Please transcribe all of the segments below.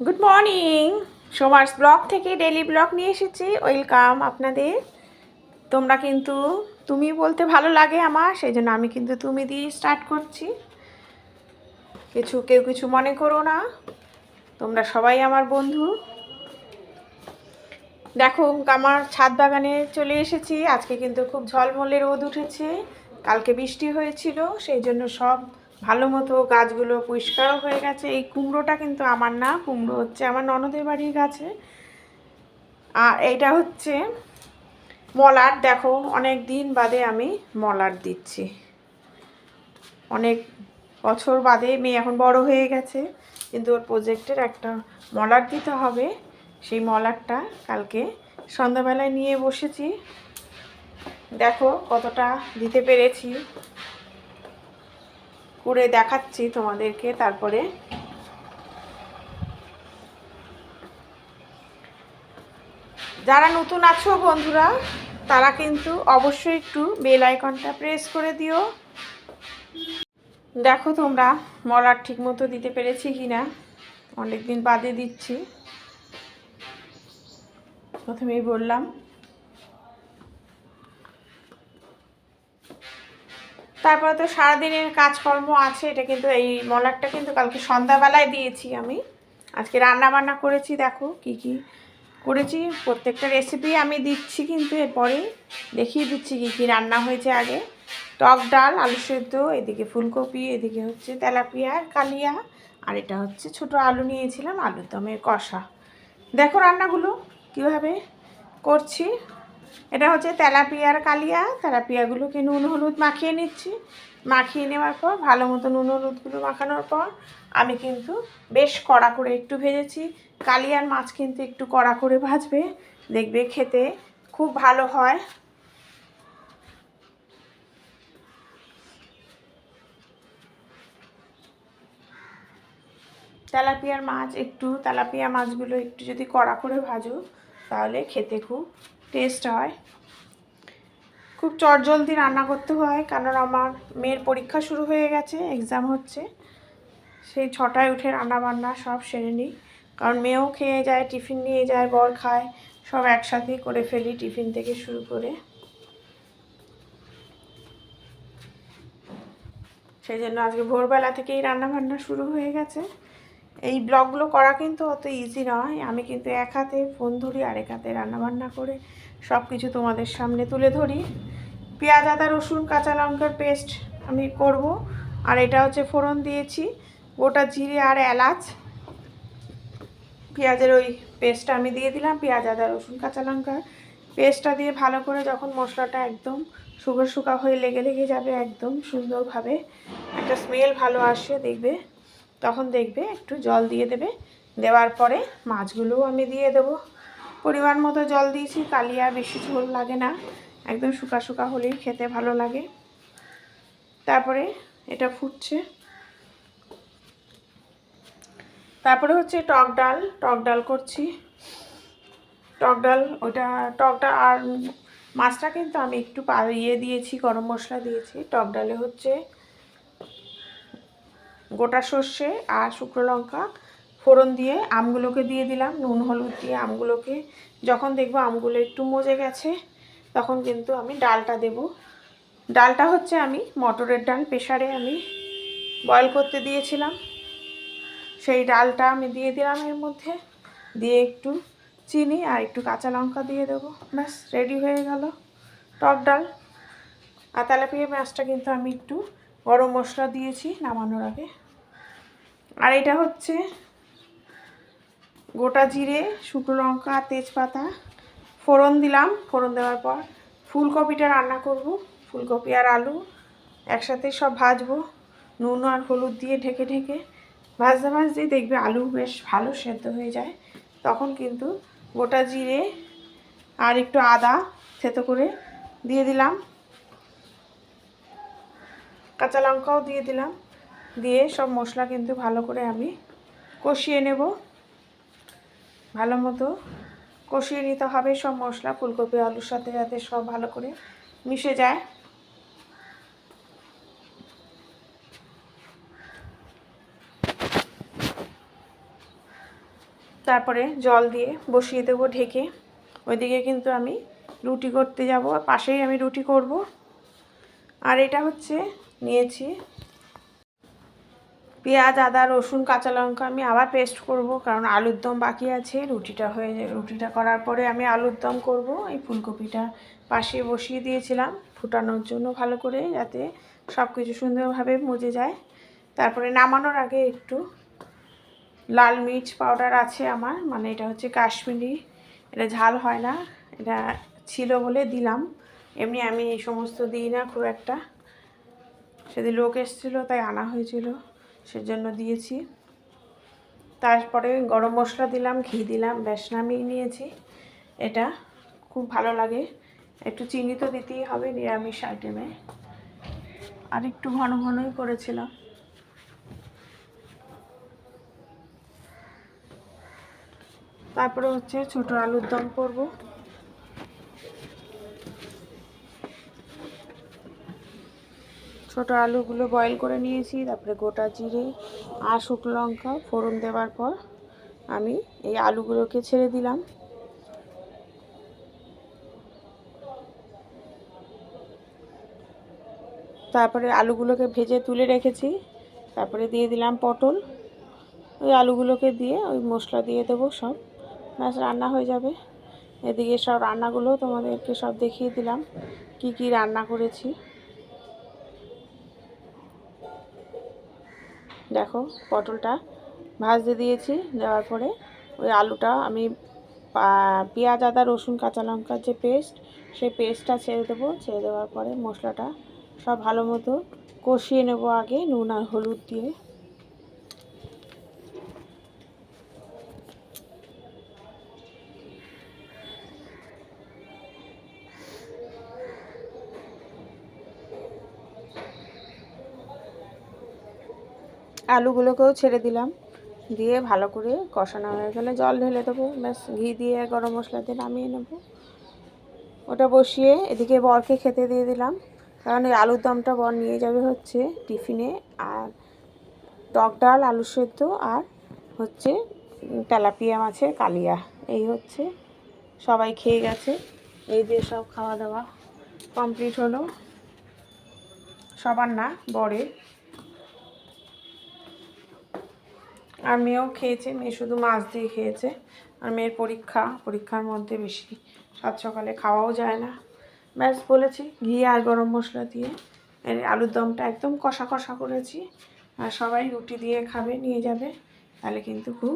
Good morning সোমার্স blog থেকে daily blog নিয়ে এসেছি। ওয়েলকাম আপনাদের। তোমরা কিন্তু তুমি বলতে ভালো লাগে আমার সেই জন্য আমি কিন্তু তুমি দিয়ে স্টার্ট করছি। কিছু কেউ কিছু মনে করো না। তোমরা সবাই আমার বন্ধু। দেখো, আমার ছাদ বাগানে চলে এসেছি। আজকে কিন্তু খুব ঝলমলে রোদ উঠেছে। কালকে বৃষ্টি হয়েছিল, সেই জন্য সব ভালো মতো গাছগুলো পরিষ্কারও হয়ে গেছে। এই কুমড়োটা কিন্তু আমার না, কুমড়ো হচ্ছে আমার ননদের বাড়ির গাছে। আর এইটা হচ্ছে মলার দেখো অনেক দিন বাদে আমি মলার দিচ্ছি। অনেক বছর বাদে মেয়ে এখন বড় হয়ে গেছে, কিন্তু ওর প্রজেক্টের একটা মলার দিতে হবে। সেই মলারটা কালকে সন্ধ্যাবেলায় নিয়ে বসেছি। দেখো কতটা দিতে পেরেছি। করে দেখাচ্ছি তোমাদেরকে তারপরে। যারা নতুন আছো বন্ধুরা, তারা কিন্তু অবশ্যই একটু বেল আইকনটা প্রেস করে দিও। দেখো তোমরা মলার ঠিক মতো দিতে পেরেছি কি না অনেকদিন বাদে দিচ্ছি। প্রথমেই বললাম তারপরে তো সারাদিনের কাজকর্ম আছে, এটা কিন্তু এই মলারটা কিন্তু কালকে সন্ধ্যাবেলায় দিয়েছি আমি। আজকে রান্না বান্না করেছি, দেখো কি কি করেছি। প্রত্যেকটা রেসিপি আমি দিচ্ছি কিন্তু এরপরে দেখিয়ে দিচ্ছি কি কি রান্না হয়েছে আগে। টক ডাল, আলু সেদ্ধ, এদিকে ফুলকপি, এদিকে হচ্ছে তেলাপিয়া, কালিয়া, আর এটা হচ্ছে ছোট আলু নিয়েছিলাম, আলুর দমের কষা। দেখো রান্নাগুলো কীভাবে করছি। এটা হচ্ছে তেলাপিয়ার কালিয়া। তেলাপিয়াগুলোকে নুন, হলুদ মাখিয়ে নিচ্ছি। মাখিয়ে নেওয়ার পর, ভালো মতো নুন, হলুদগুলো মাখানোর পর, আমি কিন্তু বেশ কড়া করে একটু ভেজেছি। কালিয়ার মাছ কিন্তু একটু কড়া করে ভাজবে। দেখবে খেতে খুব ভালো হয়। তেলাপিয়ার মাছ একটু, তেলাপিয়া মাছগুলো একটু যদি কড়া করে ভাজো, তাহলে খেতে খুব টেস্ট হয়। খুব চটজলদি রান্না করতে হয়, কারণ আমার মেয়ের পরীক্ষা শুরু হয়ে গেছে এক্সাম হচ্ছে। সেই ছটায় উঠে রান্না বান্না সব সেরে নিই, কারণ মেয়েও খেয়ে যায়, টিফিন নিয়ে যায়, বর খায়, সব একসাথেই করে ফেলি টিফিন থেকে শুরু করে। সেই জন্য আজকে ভোরবেলা থেকেই রান্না বান্না শুরু হয়ে গেছে। এই ব্লগগুলো করা কিন্তু অত ইজি নয়, আমি কিন্তু এক হাতে ফোন ধরি আর এক হাতে রান্নাবান্না করে সব কিছু তোমাদের সামনে তুলে ধরি। পেঁয়াজ, আদা, রসুন, কাঁচা লঙ্কার পেস্ট আমি করব। আর এটা হচ্ছে ফোড়ন দিয়েছি। গোটা জিরে আর এলাচ। পেঁয়াজের ওই পেস্টটা আমি দিয়ে দিলাম। পেঁয়াজ, আদা, রসুন, কাঁচা লঙ্কার পেস্টটা দিয়ে ভালো করে যখন মশলাটা একদম শুকো শুকা হয়ে লেগে লেগে যাবে একদম সুন্দরভাবে, একটা স্মেল ভালো আসে দেখবে, তখন দেখবে একটু জল দিয়ে দেবে। দেওয়ার পরে মাছগুলোও আমি দিয়ে দেব। পরিমাণ মতো জল দিয়েছি কালিয়া বেশি ঝোল লাগে না। একদম শুকা শুকা হলেই খেতে ভালো লাগে। তারপরে এটা ফুটছে। তারপরে হচ্ছে টক ডাল টক ডাল করছি। টক ডাল, ওটা টক ডাল আর মাছটা কিন্তু আমি একটু ইয়ে দিয়েছি, গরম মশলা দিয়েছি। টক ডালে হচ্ছে গোটা সর্ষে আর শুকনো লঙ্কা। ফোড়ন দিয়ে আমগুলোকে দিয়ে দিলাম, নুন, হলুদ দিয়ে আমগুলোকে। যখন দেখব আমগুলো একটু মজে গেছে, তখন কিন্তু আমি ডালটা দেব। ডালটা হচ্ছে আমি মটরের ডাল প্রেশারে আমি বয়েল করতে দিয়েছিলাম। সেই ডালটা আমি দিয়ে দিলাম এর মধ্যে। দিয়ে একটু চিনি আর একটু কাঁচা লঙ্কা দিয়ে দেবো। ব্যাস রেডি হয়ে গেল টক ডাল। আর তেলাপিয়া মাছটা কিন্তু আমি একটু গরম মশলা দিয়েছি নামানোর আগে। আর এটা হচ্ছে গোটা জিরে, শুকনো লঙ্কা, তেজপাতা, ফোড়ন দিলাম। ফোড়ন দেওয়ার পর ফুলকপিটা রান্না করব। ফুলকপি আর আলু একসাথে সব ভাজবো। নুন আর হলুদ দিয়ে ঢেকে ঢেকে ভাজতে ভাজতেই দেখবে আলু বেশ ভালো সেদ্ধ হয়ে যায়। তখন কিন্তু গোটা জিরে আর একটু আদা থেতো করে দিয়ে দিলাম। কাঁচা লঙ্কাও দিয়ে দিলাম। দিয়ে সব মশলা কিন্তু ভালো করে আমি কষিয়ে নেব। ভালো মতো কষিয়ে নিতে হবে, সব মশলা, ফুলকপি, আলুর সাথে যাতে সব ভালো করে মিশে যায়। তারপরে জল দিয়ে বসিয়ে দেবো ঢেকে। ওইদিকে কিন্তু আমি রুটি করতে যাব পাশেই আমি রুটি করব। আর এটা হচ্ছে, নিয়েছি পেঁয়াজ, আদা, রসুন, কাঁচা লঙ্কা আমি আবার পেস্ট করব কারণ আলুর দম বাকি আছে। রুটিটা হয়ে রুটিটা করার পরে আমি আলুর দম করব। এই ফুলকপিটা পাশে বসিয়ে দিয়েছিলাম ফুটানোর জন্য ভালো করে যাতে সব কিছু সুন্দরভাবে মজে যায়। তারপরে নামানোর আগে একটু লাল মির্চ পাউডার আছে আমার মানে এটা হচ্ছে কাশ্মীরি, এটা ঝাল হয় না, এটা ছিল বলে দিলাম। এমনি আমি এই সমস্ত দিই না খুব একটা। সেদিন লোক এসেছিল, তাই আনা হয়েছিল। সেজন্য দিয়েছি। তারপরে গরম মশলা দিলাম, ঘি দিলাম, ব্যাস নামিয়ে নিয়েছি। এটা খুব ভালো লাগে। একটু চিনি তো দিতেই হবে নিরামিষ আইটেমে আর একটু ঘন ঘনই করেছিলাম। তারপরে হচ্ছে ছোট আলুর দম করব। ছোট আলুগুলো বয়েল করে নিয়েছি, তারপরে গোটা জিরে আর শুকনো লঙ্কা ফোড়ন দেওয়ার পর আমি এই আলুগুলোকে ছেড়ে দিলাম। তারপরে আলুগুলোকে ভেজে তুলে রেখেছি, তারপরে দিয়ে দিলাম পটল। ওই আলুগুলোকে দিয়ে ওই মশলা দিয়ে দেবো সব। ব্যাস, রান্না হয়ে যাবে। এদিকে সব রান্নাগুলো তোমাদেরকে সব দেখিয়ে দিলাম, কি কি রান্না করেছি। দেখো পটলটা ভাজতে দিয়েছি, দেওয়ার পরে ওই আলুটা আমি পেঁয়াজ, আদা, রসুন, কাঁচা লঙ্কার যে পেস্ট, সেই পেস্টটা ছেড়ে দেবো। ছেড়ে দেওয়ার পরে মশলাটা সব ভালো মতো কষিয়ে নেব আগে নুন আর হলুদ দিয়ে। আলুগুলোকেও ছেড়ে দিলাম। দিয়ে ভালো করে কষানো হয়ে গেলে জল ঢেলে দেবো। ব্যাস, ঘি দিয়ে গরম মশলা দিয়ে নামিয়ে নেব। ওটা বসিয়ে এদিকে বরকে খেতে দিয়ে দিলাম। কারণ এই আলুর দমটা বর নিয়ে যাবে হচ্ছে টিফিনে। আর টক ডাল আলু সেদ্ধ আর হচ্ছে তেলাপিয়া মাছের কালিয়া। এই হচ্ছে, সবাই খেয়ে গেছে। এই দিয়ে সব খাওয়া দাওয়া কমপ্লিট হলো। সবার না, বরের। আর মেয়েও খেয়েছে, মেয়ে শুধু মাছ দিয়ে খেয়েছে। আর মেয়ের পরীক্ষা, পরীক্ষার মধ্যে বেশি সাত সকালে খাওয়াও যায় না। ব্যাস বলেছি, ঘি আর গরম মশলা দিয়ে। এর আলুর দমটা একদম কষা কষা করেছি। আর সবাই রুটি দিয়ে খাবে, নিয়ে যাবে। তাহলে কিন্তু খুব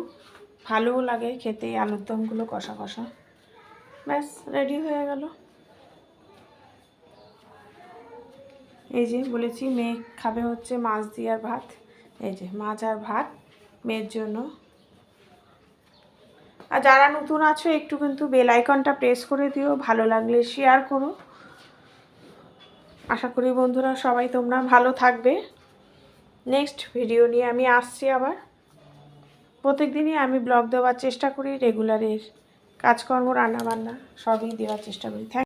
ভালোও লাগে খেতে এই আলুর দমগুলো কষা কষা। ব্যাস রেডি হয়ে গেল। এই যে বলেছি, মেয়ে খাবে হচ্ছে মাছ দিয়ে আর ভাত। এই যে মাছ আর ভাত। মেয়ের জন্য। আর যারা নতুন আছো, একটু কিন্তু বেল আইকনটা প্রেস করে দিও, ভালো লাগলে শেয়ার করো। আশা করি বন্ধুরা সবাই তোমরা ভালো থাকবে। নেক্সট ভিডিও নিয়ে আমি আসছি আবার। প্রত্যেক দিনই আমি ব্লগ দেওয়ার চেষ্টা করি রেগুলারের কাজকর্ম, রান্নাবান্না, সবই দেওয়ার চেষ্টা করি। থ্যাংক